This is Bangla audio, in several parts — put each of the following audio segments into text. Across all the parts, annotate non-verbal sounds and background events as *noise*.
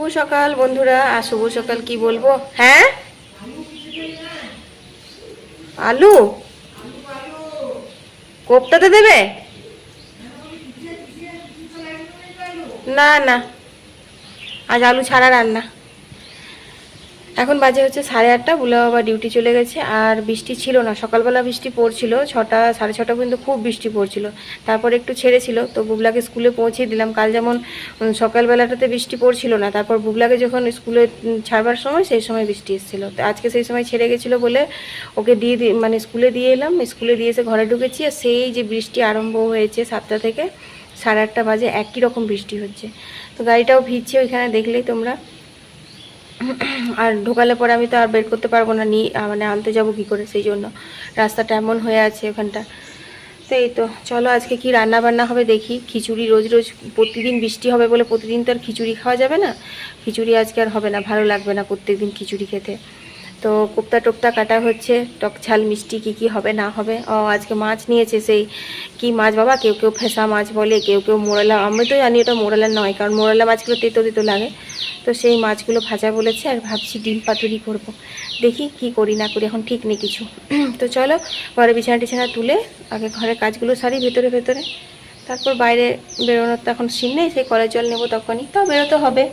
শুভ সকাল, বন্ধুরা। আর শুভ সকাল কি বলব? হ্যাঁ? আলু? কোপ্তাতে দেবে? না না। আজ আলু ছাড়া রান্না। এখন বাজে হচ্ছে সাড়ে আটটা, বুলা বাবা ডিউটি চলে গেছে, আর বৃষ্টি ছিল না। সকালবেলা বৃষ্টি পড়ছিল, ছটা, সাড়ে ছটা পর্যন্ত খুব বৃষ্টি পড়ছিল। তারপর একটু ছেড়েছিল, তো বুবলাকে স্কুলে পৌঁছে দিলাম। কাল যেমন সকালবেলাটাতে বৃষ্টি পড়ছিল না, তারপর বুবলাকে যখন স্কুলে ছাড়বার সময়, সেই সময় বৃষ্টি এসেছিল। তো আজকে সেই সময় ছেড়ে গেছিল বলে ওকে দিয়ে মানে স্কুলে দিয়ে এলাম। স্কুলে দিয়ে এসে ঘরে ঢুকেছি, আর সেই যে বৃষ্টি আরম্ভ হয়েছে সাতটা থেকে সাড়ে আটটা বাজে একই রকম বৃষ্টি হচ্ছে। তো গাড়িটাও ভিজছে ওইখানে, দেখলেই তোমরা। আর ঢোকালে পরে আমি তো আর বের করতে পারব না নিয়ে মানে আনতে যাব কি করে, সেই জন্য। রাস্তাটা এমন হয়ে আছে ওখানটা। তো এই তো, চলো আজকে কি রান্না বান্না হবে দেখি। খিচুড়ি রোজ রোজ, প্রতিদিন বৃষ্টি হবে বলে প্রতিদিন তো আর খিচুড়ি খাওয়া যাবে না। খিচুড়ি আজকে আর হবে না, ভালো লাগবে না প্রত্যেকদিন খিচুড়ি খেতে। তো কোপ্তা টোপ্তা কাটা হচ্ছে। টক ঝাল মিষ্টি কি কি হবে, না হবে? ও, আজকে মাছ নিয়েছে সেই কি মাছ বাবা? কেউ কেউ ফেসা মাছ বলে, কেউ কেউ মোরালা। আমি তো জানি ওটা মোরালা নয়, কারণ মোরালা মাছগুলো তেতো তেতো লাগে। তো সেই মাছগুলো ভাজা বলেছে আর ভাবছি ডিম পাতুরি করব। দেখি কি করি না করি, এখন ঠিক নেই কিছু। *clears throat* তো চলো, ঘরে বিছানা টিছানা তুলে আগে ঘরের কাজগুলো সারি ভেতরে ভেতরে। তারপর বাইরে বেরোনোর তো এখন সিন নেই, সেই কলের জল নেব তখনই। তাও বেরোতে হবে।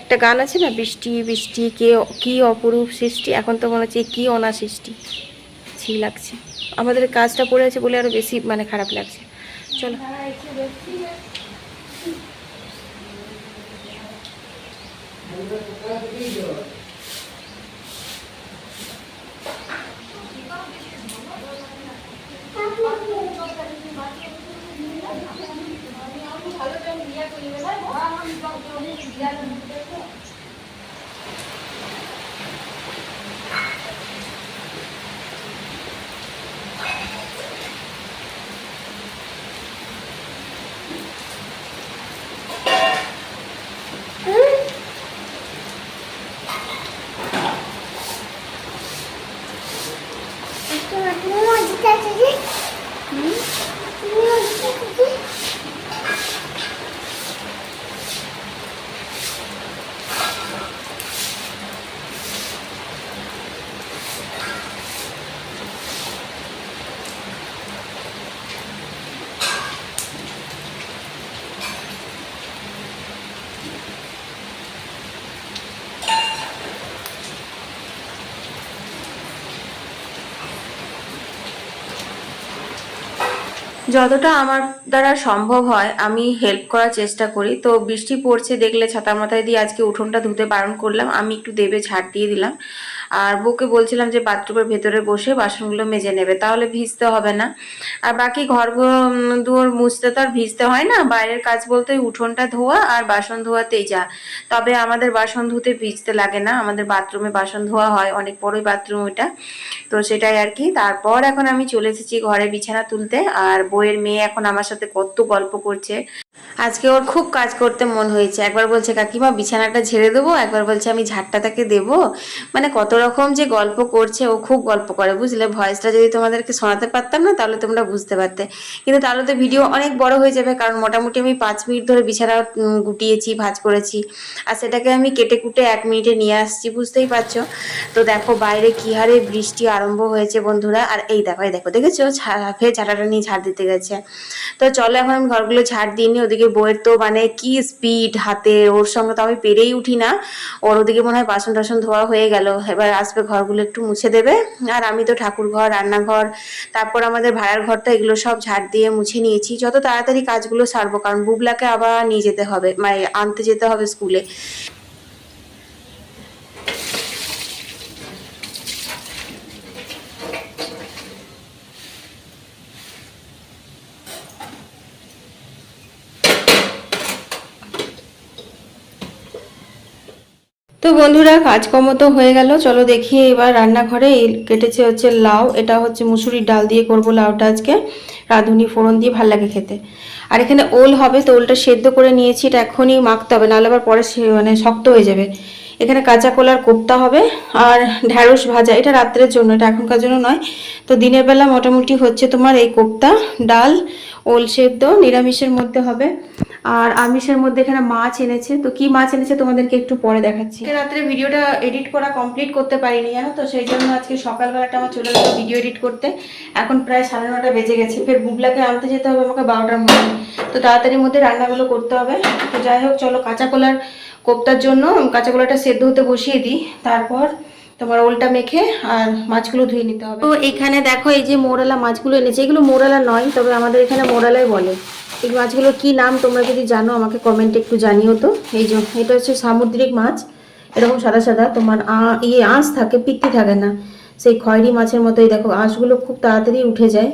একটা গান আছে না, বৃষ্টি বৃষ্টি, কে, কি অপরূপ সৃষ্টি? এখন তো মনে হচ্ছে কী অনা সৃষ্টি। ছি, লাগছে। আমাদের কাজটা পড়ে আছে বলে আরও বেশি মানে খারাপ লাগছে। চলো। alors va voir de on va un nouveau tourniquet, on va voir un nouveau. যতটা আমার দ্বারা সম্ভব হয়, আমি হেল্প করার চেষ্টা করি। তো বৃষ্টি পড়ছে, দেখলে ছাতা মাথায় দিয়ে আজকে উঠোনটা ধুতে বারণ করলাম, আমি একটু দেবে ঝাড় দিয়ে দিলাম। আর বউকে বলছিলাম যে বাথরুমের ভেতরে বসে বাসনগুলো মেজে নেবে, তাহলে ভিজতে হবে না। আর বাকি ঘর দুয়ার মুছতে তো আর ভিজতে হয় না, বাইরের কাজ বলতে উঠোনটা ধোয়া আর বাসন ধোয়াতেই যা। তবে আমাদের বাসন ধুতে ভিজতে লাগে না, আমাদের বাথরুমে বাসন ধোয়া হয়, অনেক বড়ই বাথরুম ওইটা তো সেটাই আর কি। তারপর এখন আমি চলে এসেছি ঘরে বিছানা তুলতে, আর বইয়ের মেয়ে এখন আমার সাথে কত গল্প করছে। আজকে ওর খুব কাজ করতে মন হয়েছে। একবার বলছে, কাকিমা, বিছানাটা ঝেড়ে দেবো? একবার বলছে, আমি ঝাড়টা তাকে দেবো? মানে কত রকম যে গল্প করছে, ও খুব গল্প করে, বুঝলে? ভয়েসটা যদি তোমাদেরকে শোনাতে পারতাম না, তাহলে তোমরা বুঝতে পারতে। কিন্তু তাহলে তো ভিডিও অনেক বড় হয়ে যাবে, কারণ মোটামুটি আমি পাঁচ মিনিট ধরে বিছানা গুটিয়েছি, ভাজ করেছি। আর সেটাকে আমি কেটে কুটে এক মিনিটে নিয়ে আসছি, বুঝতেই পারছ? তো দেখো, বাইরে কি হারে বৃষ্টি আরম্ভ হয়েছে বন্ধুরা। আর এই দেখো এই দেখো, দেখেছ? ঝা- ফের ঝাঁটাটা নিয়ে ঝাড় দিতে গেছে। তো চলো, এখন আমি ঘরগুলো ঝাড় দিয়ে নিই। ওদিকে বইয়ের তো মানে কি স্পিড হাতে, ওর সঙ্গে তো আমি পেরেই উঠি না। ওর ওদিকে মনে হয় বাসন টাসন ধোয়া হয়ে গেল। এবার আসবে ঘরগুলো একটু মুছে দেবে। আর আমি তো ঠাকুর ঘর, রান্নাঘর, তারপর আমাদের ভাড়ার ঘরটা এগুলো সব ঝাড় দিয়ে মুছে নিয়েছি। যত তাড়াতাড়ি কাজগুলো সারবো, কারণ বুবলাকে আবার নিয়ে যেতে হবে মানে আনতে যেতে হবে স্কুলে। তো বন্ধুরা, কাজকর্ম তো হয়ে গেল। চলো দেখি এবার রান্নাঘরে কেটেছে হচ্ছে লাউ। এটা হচ্ছে মুসুরির ডাল দিয়ে করব লাউটা আজকে। রাঁধুনি ফোড়ন দিয়ে ভালো লাগে খেতে। আর এখানে ওল হবে, তো ওলটা সেদ্ধ করে নিয়েছি। এটা এখনই মাখতে হবে, নাহলে আবার পরে মানে শক্ত হয়ে যাবে। এখানে কাঁচা কলার কোপ্তা হবে আর ঢ্যাঁড়স ভাজা। এটা রাত্রের জন্য, এটা এখনকার জন্য নয়। তো দিনের বেলা মোটামুটি হচ্ছে তোমার এই কোপ্তা, ডাল ওল সেদ্ধ নিরামিষের মধ্যে হবে। আর আমিষের মধ্যে এখানে মাছ এনেছে। তো কি মাছ এনেছে তোমাদেরকে একটু পরে দেখাচ্ছি। রাত্রে ভিডিওটা এডিট করা কমপ্লিট করতে পারিনি, জানো তো? সেই জন্য আজকে সকালবেলাটা আমার চলে গেলো ভিডিও এডিট করতে। এখন প্রায় সাড়ে নটা বেজে গেছে। ফের বুবলাকে আনতে যেতে হবে আমাকে বারোটার মধ্যে। তো তাড়াতাড়ির মধ্যে রান্নাগুলো করতে হবে। তো যাই হোক, চলো কাঁচা কলার কোপ্তার জন্য কাঁচা কলাটা সেদ্ধ হতে বসিয়ে দিই। তারপর তোমার ওলটা মেখে আর মাছগুলো ধুয়ে নিতে হবে। তো এখানে দেখো এই যে মোরালা মাছগুলো এনেছে, এগুলো মোরালা নয়, তবে আমাদের এখানে মোরালাই বলে। এই মাছগুলোর কি নাম তোমরা যদি জানো, আমাকে কমেন্টে একটু জানিও তো। এই যে, এটা হচ্ছে সামুদ্রিক মাছ, এরকম সাদা সাদা, তোমার ইয়ে আঁশ থাকে, পিত্তি থাকে না। সেই খয়েরি মাছের মতোই দেখো, আঁশগুলো খুব তাড়াতাড়ি উঠে যায়।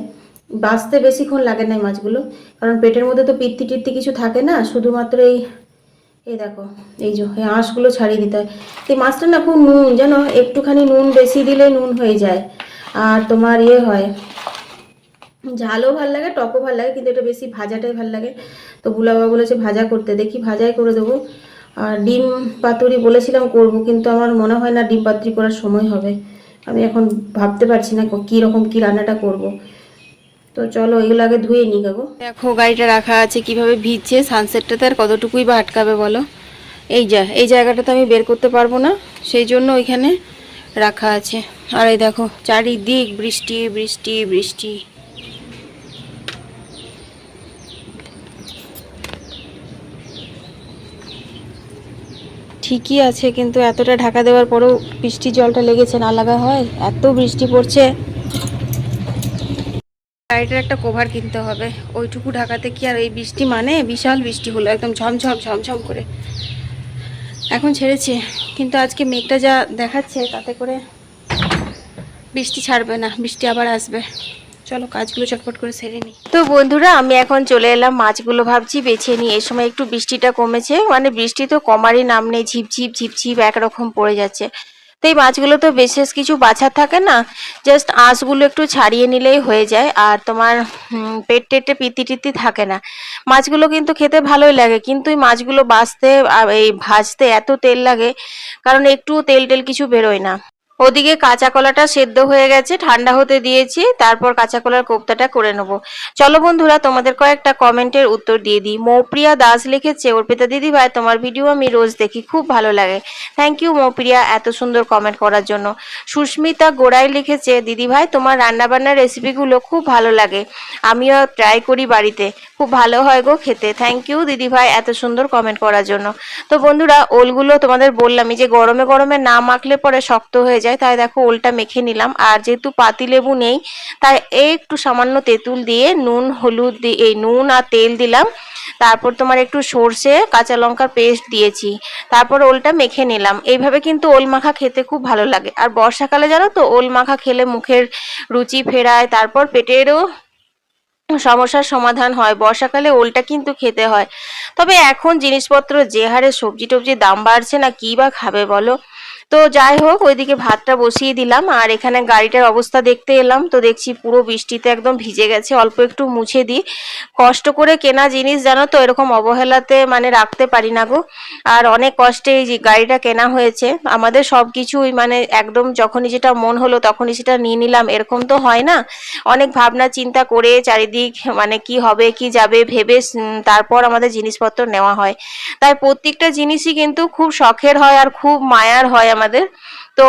বাঁচতে বেশিক্ষণ লাগে না এই মাছগুলো, কারণ পেটের মধ্যে তো পিত্তি টিত্তি কিছু থাকে না, শুধুমাত্র এই এই দেখো, এই যে, এই আঁশগুলো ছাড়িয়ে দিতে হয়। এই মাছটা না খুব নুন, জানো? একটুখানি নুন বেশি দিলে নুন হয়ে যায়। আর তোমার ইয়ে হয়, ঝালও ভালো লাগে, টকও ভালো লাগে, কিন্তু এটা বেশি ভাজাটাই ভালো লাগে। তো বুলা বাবা বলেছে ভাজা করতে, দেখি ভাজাই করে দেবো। আর ডিম পাতুরি বলেছিলাম করব, কিন্তু আমার মনে হয় না ডিম পাতুরি করার সময় হবে। আমি এখন ভাবতে পারছি না কী রকম কী রান্নাটা করব। তো চলো এগুলো আগে ধুয়ে নিই গাবো দেখো, গাড়িটা রাখা আছে, কীভাবে ভিজছে সানসেটটাতে আর কতটুকুই বা আটকাবে বলো? এই যা, এই জায়গাটা তো আমি বের করতে পারব না, সেই জন্য ওইখানে রাখা আছে। আর এই দেখো, চারিদিক বৃষ্টি বৃষ্টি বৃষ্টি। ঠিকই আছে, কিন্তু এতটা ঢাকা দেওয়ার পরেও বৃষ্টির জলটা লেগেছে, না লাগা হয়? এত বৃষ্টি পড়ছে। গাড়িটার একটা কভার কিনতে হবে। ওইটুকু ঢাকাতে কি আর এই বৃষ্টি মানে? বিশাল বৃষ্টি হলো, একদম ঝমঝম ঝমঝম করে। এখন ছেড়েছে, কিন্তু আজকে মেঘটা যা দেখাচ্ছে তাতে করে বৃষ্টি ছাড়বে না, বৃষ্টি আবার আসবে। চলো কাজগুলো চটপট করে সেরে নিই। তো বন্ধুরা, আমি এখন চলে এলাম মাছগুলো ভাবছি বেছে নিই এই সময় একটু বৃষ্টিটা কমেছে মানে বৃষ্টি তো কমারই নাম নেই, ঝিপঝিপ ঝিপঝিপ একরকম পড়ে যাচ্ছে। তো এই মাছগুলো তো বিশেষ কিছু বাছার থাকে না জাস্ট আঁশগুলো একটু ছাড়িয়ে নিলেই হয়ে যায়, আর তোমার পেট টেটে পিতি টিতি থাকে না। মাছগুলো কিন্তু খেতে ভালোই লাগে, কিন্তু এই মাছগুলো বাছতে এই ভাজতে এত তেল লাগে, কারণ একটু তেল টেল কিছু বেরোয় না। ওদিকে কাঁচা কলাটা সেদ্ধ হয়ে গেছে, ঠান্ডা হতে দিয়েছি, তারপর কাঁচা কলার কোপ্তাটা করে নেব। চলো বন্ধুরা, তোমাদের কয়েকটা কমেন্টের উত্তর দিয়ে দিই। মৌপ্রিয়া দাস লিখেছে অর্পিতা দিদি ভাই, তোমার ভিডিও আমি রোজ দেখি, খুব ভালো লাগে। থ্যাংক ইউ মৌপ্রিয়া এত সুন্দর কমেন্ট করার জন্য। সুস্মিতা গোড়াই লিখেছে, দিদি ভাই, তোমার রান্নাবান্নার রেসিপিগুলো খুব ভালো লাগে। আমিও ট্রাই করি বাড়িতে। খুব ভালো হয় গো খেতে। থ্যাংক ইউ দিদি ভাই এত সুন্দর কমেন্ট করার জন্য। তো বন্ধুরা, ওলগুলো তোমাদের বললামই যে গরমে গরমে না মাখলে পরে শক্ত হয়ে যায়, তাই দেখো ওলটা মেখে নিলাম। আর যেহেতু পাতিলেবু নেই, তাই একটু সামান্য তেঁতুল দিয়ে নুন, হলুদ দিয়ে এই নুন আর তেল দিলাম। তারপর তোমার একটু সর্ষে, কাঁচা লঙ্কার পেস্ট দিয়েছি। তারপর ওলটা মেখে নিলাম। এইভাবে কিন্তু ওল মাখা খেতে খুব ভালো লাগে। আর বর্ষাকালে জানো তো, ওল মাখা খেলে মুখের রুচি ফেরায়, তারপর পেটেরও সমস্যার সমাধান হয়, বর্ষাকালে ওলটা কিন্তু খেতে হয়। তবে এখন জিনিসপত্র যে হারে সবজি টবজির দাম বাড়ছে না, কী বা খাবে বলো? তো যাই হোক, ওইদিকে ভাতটা বসিয়ে দিলাম। আর এখানে গাড়িটার অবস্থা দেখতে এলাম। তো দেখছি পুরো বৃষ্টিতে একদম ভিজে গেছে। অল্প একটু মুছে দিই। কষ্ট করে কেনা জিনিস জানো তো, এরকম অবহেলাতে মানে রাখতে পারি না গো। আর অনেক কষ্টে এই গাড়িটা কেনা হয়েছে। আমাদের সব কিছুই মানে একদম যখনই যেটা মন হলো তখনই সেটা নিয়ে নিলাম। এরকম তো হয় না। অনেক ভাবনা চিন্তা করে চারিদিক মানে কি হবে, কি যাবে ভেবে তারপর আমাদের জিনিসপত্র নেওয়া হয়। তাই প্রত্যেকটা জিনিসই কিন্তু খুব শখের হয় আর খুব মায়ার হয় আমাদের। তো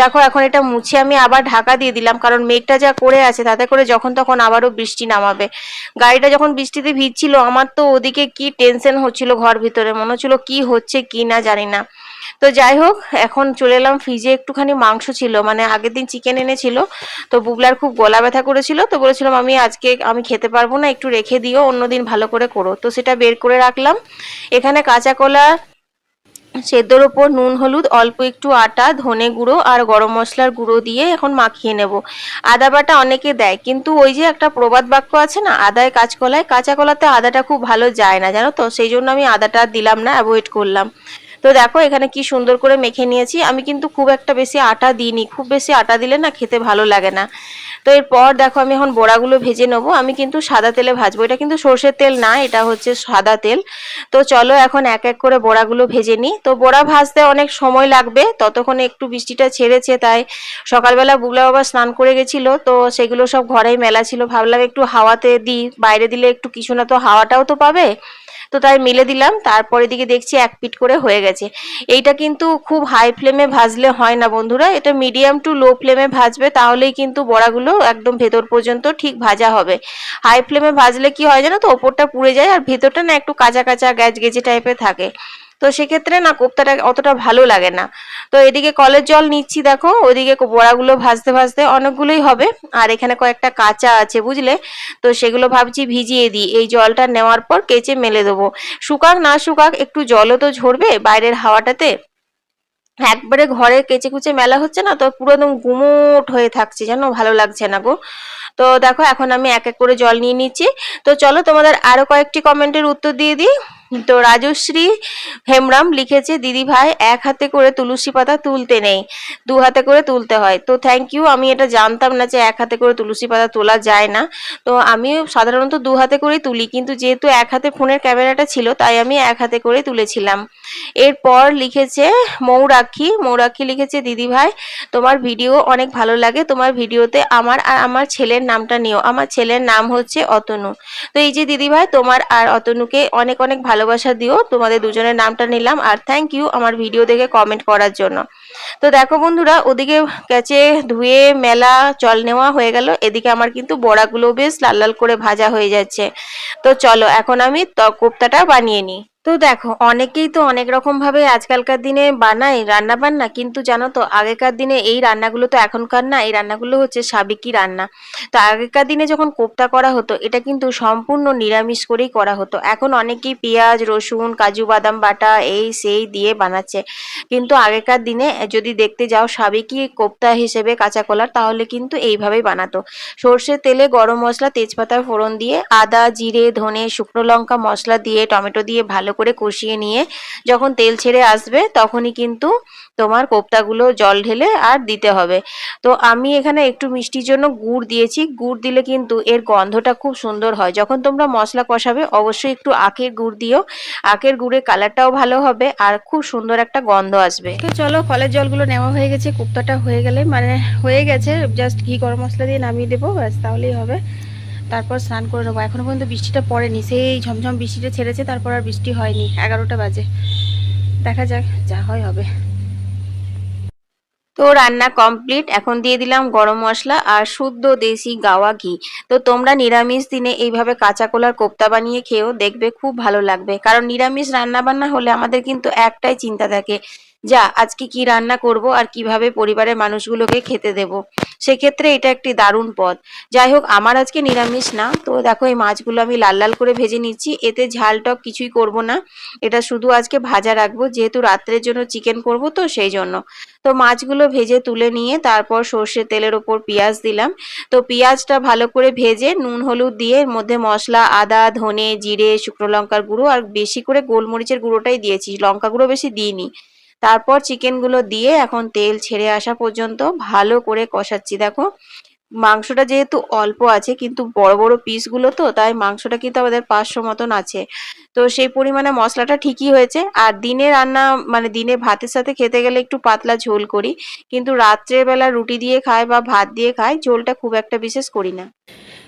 দেখো, এখন এটা মুছে আমি আবার ঢাকা দিয়ে দিলাম, কারণ মেঘটা যা করে আছে, তাতে করে যখন তখন আবারও বৃষ্টি নামাবে। গাড়িটা যখন বৃষ্টিতে ভিজছিল, আমার তো ওদিকে কি টেনশন হচ্ছিল ঘর ভিতরে, মনে হচ্ছিল কি হচ্ছে কি না জানি না। তো যাই হোক, এখন চলে এলাম ফ্রিজে একটুখানি মাংস ছিল মানে আগের দিন চিকেন এনেছিল, তো বুবলার খুব গলা ব্যথা করেছিল, তো বলেছিলাম আমি আজকে আমি খেতে পারব না, একটু রেখে দিও, অন্যদিন ভালো করে করো। তো সেটা বের করে রাখলাম। এখানে কাঁচা কলা সেদ্ধর ওপর নুন, হলুদ, অল্প একটু আটা, ধনে গুঁড়ো আর গরম মশলার গুঁড়ো দিয়ে এখন মাখিয়ে নেব। আদা বাটা অনেকে দেয়, কিন্তু ওই যে একটা প্রবাদ বাক্য আছে না, আদায় কাঁচকলায়, কাঁচা কলাতে আদাটা খুব ভালো যায় না, জানো তো? সেই জন্য আমি আদাটা দিলাম না অ্যাভয়েড করলাম। তো দেখো এখানে কি সুন্দর করে মেখে নিয়েছি। আমি কিন্তু খুব একটা বেশি আটা দিইনি, খুব বেশি আটা দিলে না খেতে ভালো লাগে না। তো এরপর দেখো আমি এখন বড়াগুলো ভেজে নেব। আমি কিন্তু সাদা তেলে ভাজবো। এটা কিন্তু সর্ষের তেল না, এটা হচ্ছে সাদা তেল। তো চলো এখন এক এক করে বড়াগুলো ভেজে নিই। তো বড়া ভাজতে অনেক সময় লাগবে, ততক্ষণে একটু বৃষ্টিটা ছেড়েছে, তাই সকালবেলা বুগলা বাবা স্নান করে গেছিল, তো সেগুলো সব ঘরেই মেলা ছিল। ভাবলাম একটু হাওয়াতে দিই, বাইরে দিলে একটু কিছু না তো হাওয়াটাও তো পাবে। তো তাই মেলে দিলাম, তারপরে দিকে দেখছি এক পিট করে হয়ে গেছে। এইটা কিন্তু খুব হাই ফ্লেমে ভাজলে হয় না বন্ধুরা, এটা মিডিয়াম টু লো ফ্লেমে ভাজবে, তাহলেই কিন্তু বড়াগুলো একদম ভেতর পর্যন্ত ঠিক ভাজা হবে। হাই ফ্লেমে ভাজলে কি হয় জানো তো, ওপরটা পুড়ে যায় আর ভেতরটা না একটু কাঁচা কাঁচা গ্যাজ গেজে টাইপের থাকে। তো সেক্ষেত্রে না কোপ্তাটা অতটা ভালো লাগে না। তো এদিকে কলের জল নিচ্ছি দেখো, ওইদিকে বড়াগুলো ভাজতে ভাজতে অনেকগুলোই হবে। আর এখানে কয়েকটা কাঁচা আছে বুঝলে? তো সেগুলো ভাবছি ভিজিয়ে দিই। এই জলটা নেওয়ার পর কেচে মেলে দেবো। শুকাক না শুকাক, একটু জলও তো ঝরবে বাইরের হাওয়াটাতে। একবারে ঘরে কেচে কুচে মেলা হচ্ছে না, তো পুরো একদম গুমোট হয়ে থাকছে, জানো? ভালো লাগছে না গো। তো দেখো, এখন আমি এক এক করে জল নিয়ে নিচ্ছি। তো চলো, তোমাদের আরও কয়েকটি কমেন্টের উত্তর দিয়ে দিই। তো রাজশ্রী হেমরাম লিখেছে, দিদি ভাই, এক হাতে করে তুলসী পাতা তুলতে নেই, দু হাতে করে তুলতে হয়। তো থ্যাংক ইউ আমি এটা জানতাম না যে এক হাতে করে তুলসী পাতা তোলা যায় না। তো আমি সাধারণত দু হাতে করেই তুলি, কিন্তু যেহেতু এক হাতে ফোনের ক্যামেরাটা ছিল, তাই আমি এক হাতে করে তুলেছিলাম। এরপর লিখেছে মৌরাক্ষী মৌরাক্ষী লিখেছে, দিদি ভাই, তোমার ভিডিও অনেক ভালো লাগে। তোমার ভিডিওতে আমার আর আমার ছেলের নামটা নিও। আমার ছেলের নাম হচ্ছে অতনু। তো এই যে দিদি ভাই তোমার আর অতনুকে অনেক অনেক ভালোবাসা দিও। তোমাদের দুজনের নামটা নিলাম। আর থ্যাংক ইউ আমার ভিডিও দেখে কমেন্ট করার জন্য। তো দেখো বন্ধুরা, ওদিকে গেছে, ধুয়ে, মেলা জল নেওয়া হয়ে গেল। এদিকে আমার কিন্তু বড়াগুলো বেশ লাল লাল করে ভাজা হয়ে যাচ্ছে। তো চলো, এখন আমি কোপ্তাটা বানিয়ে নিই। তো দেখো, অনেকেই তো অনেক রকম ভাবে আজকালকার দিনে বানায় রান্না বান্না, কিন্তু জানো তো, আগেকার দিনে এই রান্নাগুলো তো এখনকার না, এই রান্নাগুলো হচ্ছে সাবেকি রান্না। তো আগেকার দিনে যখন কোপ্তা করা হতো, এটা কিন্তু সম্পূর্ণ নিরামিষ করেই করা হতো। এখন অনেকেই পেঁয়াজ, রসুন, কাজু বাদাম বাটা, এই সেই দিয়ে বানাচ্ছে। কিন্তু আগেকার দিনে যদি দেখতে যাও, সাবেকি কোপ্তা হিসেবে কাঁচা কলার, তাহলে কিন্তু এইভাবেই বানাতো। সর্ষের তেলে গরম মশলা, তেজপাতার ফোড়ন দিয়ে, আদা, জিরে, ধনে, শুকনো লঙ্কা মশলা দিয়ে, টমেটো দিয়ে ভালো করে কষিয়ে নিয়ে যখন তেল ছেড়ে আসবে, তখনই কিন্তু তোমার কোপ্তাগুলো জল ঢেলে আর দিতে হবে। তো আমি এখানে একটু মিষ্টির জন্য গুড় দিয়েছি। গুড় দিলে কিন্তু এর গন্ধটা খুব সুন্দর হয়। যখন তোমরা মশলা কষাবে, অবশ্যই একটু আখের গুড় দিও। আখের গুড়ের কালারটাও ভালো হবে আর খুব সুন্দর একটা গন্ধ আসবে। তো চলো কলের জলগুলো নেওয়া হয়ে গেছে। কোপ্তাটা হয়ে গেলে মানে হয়ে গেছে জাস্ট ঘি গরম মশলা দিয়ে নামিয়ে দেবো, ব্যাস, তাহলেই হবে। তারপর স্নান করে নেব। এখনও পর্যন্ত বৃষ্টিটা পড়েনি। সেই ঝমঝম বৃষ্টিটা ছেড়েছে, তারপর আর বৃষ্টি হয়নি। এগারোটা বাজে। দেখা যাক, যা হয় হবে। তো রান্না কমপ্লিট এখন দিয়ে দিলাম গরম মশলা আর শুদ্ধ দেশি গাওয়া ঘি। তো তোমরা নিরামিষ দিনে এইভাবে কাঁচা কোলার কোপ্তা বানিয়ে খেয়েও দেখবে খুব ভালো লাগবে। কারণ নিরামিষ রান্না বান্না হলে আমাদের কিন্তু একটাই চিন্তা থাকে যা, আজকে কি রান্না করব আর কীভাবে পরিবারের মানুষগুলোকে খেতে দেব? সেক্ষেত্রে এটা একটি দারুণ পদ। যাই হোক, আমার আজকে নিরামিষ না, তো দেখো এই মাছগুলো আমি লাল লাল করে ভেজে নিচ্ছি। এতে ঝাল টক কিছুই করব না। এটা শুধু আজকে ভাজা রাখব, যেহেতু রাত্রের জন্য চিকেন করব তো সেই জন্য। তো মাছগুলো ভেজে তুলে নিয়ে তারপর সর্ষের তেলের ওপর পেঁয়াজ দিলাম। তো পেঁয়াজটা ভালো করে ভেজে নুন, হলুদ দিয়ে এর মধ্যে মশলা, আদা, ধনে, জিরে, শুকনো লঙ্কার গুঁড়ো আর বেশি করে গোলমরিচের গুঁড়োটাই দিয়েছি। লঙ্কা গুঁড়ো বেশি দিইনি। তারপর চিকেনগুলো দিয়ে এখন তেল ছেড়ে আসা পর্যন্ত ভালো করে কষাচ্ছি। দেখো, মাংসটা যেহেতু অল্প আছে, কিন্তু বড় বড় পিসগুলো তো, তাই মাংসটা কিন্তু আমাদের পাঁচশো মতন আছে। তো সেই পরিমাণে মশলাটা ঠিকই হয়েছে। আর দিনে রান্না মানে দিনে ভাতের সাথে খেতে গেলে একটু পাতলা ঝোল করি, কিন্তু রাত্রের বেলা রুটি দিয়ে খাই বা ভাত দিয়ে খাই, ঝোলটা খুব একটা বিশেষ করি না।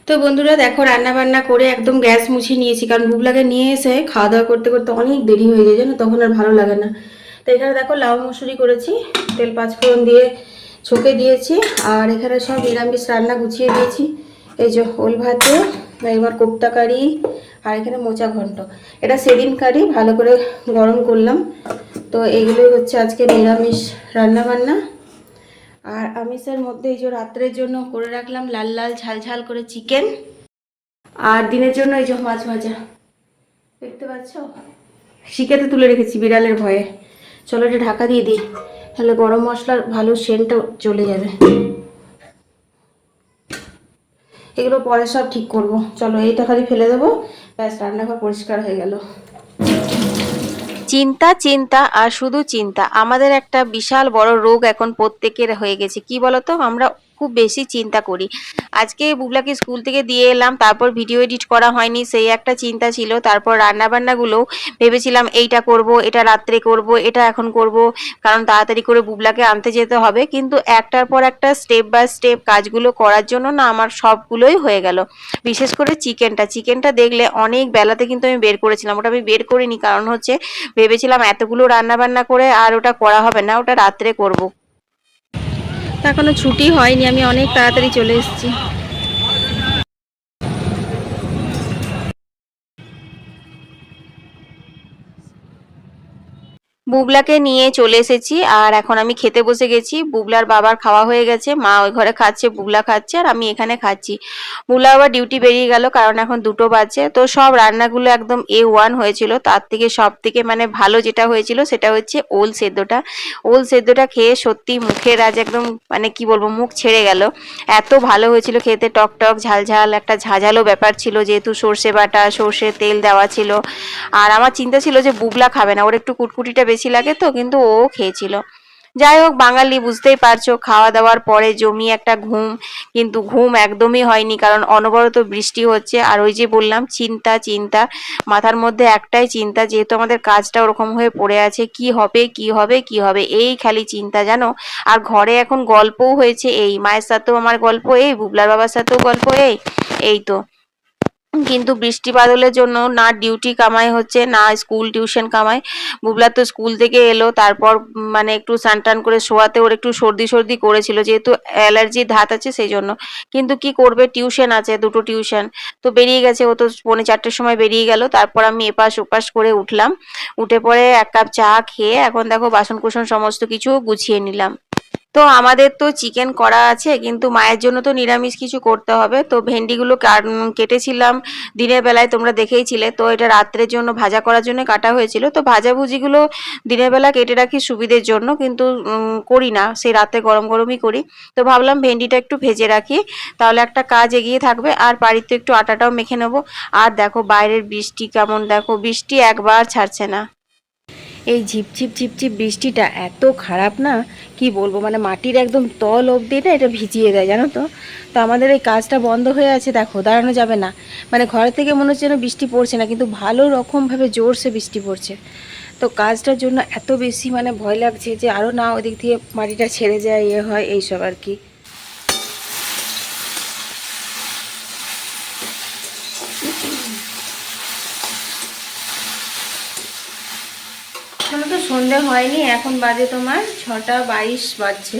তো বন্ধুরা, দেখো রান্না বান্না করে একদম গ্যাস মুছিয়ে নিয়েছি, কারণ বুবলাকে নিয়ে এসে খাওয়া দাওয়া করতে করতে অনেক দেরি হয়ে যায়, জানো? তখন আর ভালো লাগে না। তো এখানে দেখো লাউ মুসুরি করেছি, তেল পাঁচ পাঁচফোড়ন দিয়ে ছোকে দিয়েছি, আর এখানে সব নিরামিষ রান্না গুছিয়ে দিয়েছি। এই যে ওল ভাতে এবার কোপ্তা কারি, আর এখানে মোচা ঘন্ট। এটা সেদিন কারি, ভালো করে গরম করলাম। তো এগুলোই হচ্ছে আজকে নিরামিষ রান্না বান্না আর আমিষের মধ্যে এই যে রাত্রের জন্য করে রাখলাম লাল লাল ঝাল ঝাল করে চিকেন। আর দিনের জন্য এই যে মাছ ভাজা। দেখতে পাচ্ছ? শিকেতে তুলে রেখেছি বিড়ালের ভয়ে। চলো এটা ঢাকা দিয়ে দিই। তাহলে গরম মশলার ভালো সেন্টটা চলে যাবে। এগুলো পরে সব ঠিক করব। চলো এইটা খালি ফেলে দেবো। ব্যাস, রান্নাঘর পরিষ্কার হয়ে গেল। চিন্তা চিন্তা আর শুধু চিন্তা। আমাদের একটা বিশাল বড় রোগ এখন প্রত্যেকের হয়ে গেছে। কি বলতো? আমরা খুব বেশি চিন্তা করি। আজকে বুবলাকে স্কুল থেকে দিয়ে এলাম, তারপর ভিডিও এডিট করা হয়নি, সেই একটা চিন্তা ছিল। তারপর রান্না বান্নাগুলো ভেবেছিলাম এইটা করব, এটা রাত্রে করব, এটা এখন করব, কারণ তাড়াতাড়ি করে বুবলাকে আনতে যেতে হবে। কিন্তু একটার পর একটা স্টেপ বাই স্টেপ কাজগুলো করার জন্য না আমার সবগুলোই হয়ে গেল। বিশেষ করে চিকেনটা চিকেনটা দেখলে অনেক বেলাতে কিন্তু আমি বের করেছিলাম। ওটা আমি বের করিনি, কারণ হচ্ছে ভেবেছিলাম এতগুলো রান্না বান্না করে আর ওটা করা হবে না, ওটা রাত্রে করব। তা এখনও ছুটি হয়নি আমি অনেক তাড়াতাড়ি চলে এসেছি। বুবলাকে নিয়ে চলে এসেছি, আর এখন আমি খেতে বসে গেছি। বুবলার বাবার খাওয়া হয়ে গেছে, মা ওই ঘরে খাচ্ছে, বুবলা খাচ্ছে, আর আমি এখানে খাচ্ছি। বুবলা আবার ডিউটি বেরিয়ে গেল, কারণ এখন দুটো বাজে। তো সব রান্নাগুলো একদম এ ওয়ান হয়েছিল, তার থেকে সব থেকে মানে ভালো যেটা হয়েছিল সেটা হচ্ছে ওল সেদ্ধটা। ওল সেদ্ধটা খেয়ে সত্যি মুখের আজ একদম মানে কি বলব, মুখ ছেড়ে গেল। এত ভালো হয়েছিল খেতে, টক টক, ঝাল ঝাল, একটা ঝাঁঝালো ব্যাপার ছিল, যেহেতু সর্ষে বাটা সর্ষে তেল দেওয়া ছিল। আর আমার চিন্তা ছিল যে বুবলা খাবে না, ওর একটু কুটকুটিটা বেশি লাগে তো, কিন্তু ও খেয়েছিল। যাই হোক, বাঙালি বুঝতেই পারছ, খাওয়া দাওয়ার পরে জমি একটা ঘুম, কিন্তু ঘুম একদমই হয়নি, কারণ অনবরত বৃষ্টি হচ্ছে। আর ওই যে বললাম, চিন্তা চিন্তা, মাথার মধ্যে একটাই চিন্তা, যেহেতু আমাদের কাজটা ওরকম হয়ে পড়ে আছে, কি হবে কি হবে কি হবে, এই খালি চিন্তা, জানো? আর ঘরে এখন গল্পও হয়েছে এই, মায়ের সাথেও আমার গল্প এই, বুবলার বাবার সাথেও গল্প এই এই তো। কিন্তু বৃষ্টি বাদলের জন্য না ডিউটি কামাই হচ্ছে, না স্কুল টিউশন কামাই। বুবলা তো স্কুল থেকে এলো, তারপর মানে একটু স্নান করে শোয়াতে ওর একটু সর্দি সর্দি করেছিল, যেহেতু অ্যালার্জির ধাত আছে সেই জন্য। কিন্তু কি করবে, টিউশন আছে, দুটো টিউশন। তো বেরিয়ে গেছে, ও তো পৌনে চারটের সময় বেরিয়ে গেল, তারপর আমি এপাশ ওপাশ করে উঠলাম। উঠে পরে এক কাপ চা খেয়ে এখন দেখো বাসন কুসন সমস্ত কিছু গুছিয়ে নিলাম। তো আমাদের তো চিকেন করা আছে, কিন্তু মায়ের জন্য তো নিরামিষ কিছু করতে হবে। তো ভেন্ডিগুলো কাট- কেটেছিলাম, দিনের বেলায় তোমরা দেখেইছিলে। তো এটা রাত্রের জন্য ভাজা করার জন্য কাটা হয়েছিল। তো ভাজাভুজিগুলো দিনের বেলা কেটে রাখি সুবিধের জন্য, কিন্তু করি না। সেই রাতে গরম গরমই করি। তো ভাবলাম ভেন্ডিটা একটু ভেজে রাখি। তাহলে একটা কাজ এগিয়ে থাকবে। আর বাড়িতে একটু আটাটাও মেখে নেব। আর দেখো বাইরের বৃষ্টি কেমন, দেখো বৃষ্টি একবার ছাড়ছে না। এই ঝিপঝিপ ঝিপঝিপ বৃষ্টিটা এত খারাপ না? কি বলব? মানে মাটির একদম তল অবধি না এটা ভিজিয়ে দেয়, জানো তো? তো আমাদের এই কাজটা বন্ধ হয়ে আছে, দেখো, দাঁড়ানো যাবে না। মানে ঘর থেকে মনে হচ্ছে যেন বৃষ্টি পড়ছে না, কিন্তু ভালো রকমভাবে জোরসে বৃষ্টি পড়ছে। তো কাজটার জন্য এত বেশি মানে ভয় লাগছে যে আরও না ওদিক দিয়ে মাটিটা ছেড়ে যায় ইয়ে হয়, এইসব আর কি এখনও তো সন্ধে হয়নি, এখন বাজে তোমার ছটা বাইশ বাজছে।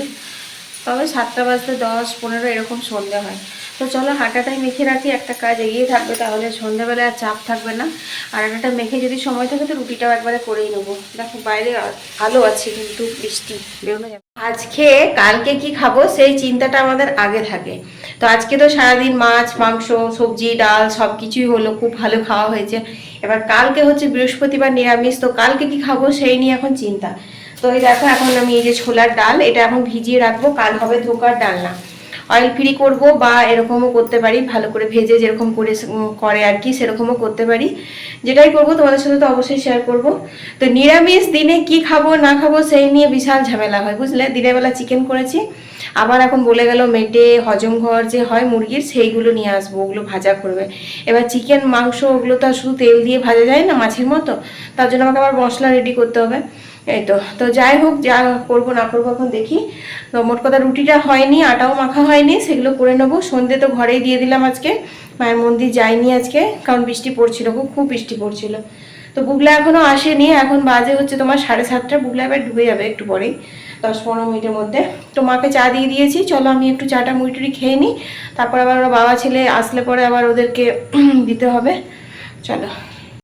তবে সাতটা বাজতে দশ পনেরো এরকম সন্ধে হয়। তো চলো হাঁটাটাই মেখে রাখি, একটা কাজ এগিয়ে থাকবে তাহলে সন্ধ্যাবেলায় আর চাপ থাকবে না। আর একটা মেখে যদি সময় থাকে তো রুটিটাও একবারে করেই নেব। দেখো বাইরে আলো আছে কিন্তু বৃষ্টি, বেরোনো যাবে আজকে, কালকে কি খাব, সেই চিন্তাটা আমাদের আগে থাকে। তো আজকে তো সারাদিন মাছ, মাংস, সবজি, ডাল সব কিছুই হলো, খুব ভালো খাওয়া হয়েছে। এবার কালকে হচ্ছে বৃহস্পতিবার নিরামিষ, তো কালকে কি খাব সেই নিয়ে এখন চিন্তা। তো এই দেখো, এখন আমি এই যে ছোলার ডাল, এটা এখন ভিজিয়ে রাখব, কাল হবে ধোকার ডাল না অয়েল ফ্রি করব বা এরকমও করতে পারি, ভালো করে ভেজে যেরকম করে করে আর কি, সেরকমও করতে পারি। যেটাই করব, তোমাদের সাথে তো অবশ্যই শেয়ার করব। তো নিরামিষ দিনে কি খাব, না খাব, সেই নিয়ে বিশাল ঝামেলা হয়, বুঝলে? দিনের বেলা চিকেন করেছি, আবার এখন বলে গেল মেটে হজম ঘর যে হয় মুরগির, সেইগুলো নিয়ে আসব, ওগুলো ভাজা করবে। এবার চিকেন মাংস, ওগুলো তো শুধু তেল দিয়ে ভাজা যায় না, মাছের মতো? তার জন্য আমাকে আবার মশলা রেডি করতে হবে। এই তো তো যাই হোক, যা করব না করব এখন দেখি। তো মোট কথা রুটিটা হয়নি, আটাও মাখা হয়নি, সেগুলো করে নেব। সন্ধে তো ঘরেই দিয়ে দিলাম আজকে, মায়ের মন্দির যাইনি আজকে, কারণ বৃষ্টি পড়ছিল খুব খুব বৃষ্টি পড়ছিল। তো বুগলা এখনও আসেনি, এখন বাজে হচ্ছে তোমার সাড়ে সাতটা, বুগলা এবার ঢুকে যাবে একটু পরেই, দশ পনেরো মিনিটের মধ্যে। তো মাকে চা দিয়ে দিয়েছি, চলো আমি একটু চাটা মুড়ি টুড়ি খেয়ে নিই তারপর আবার ওরা বাবা ছেলে আসলে পরে আবার ওদেরকে দিতে হবে। চলো।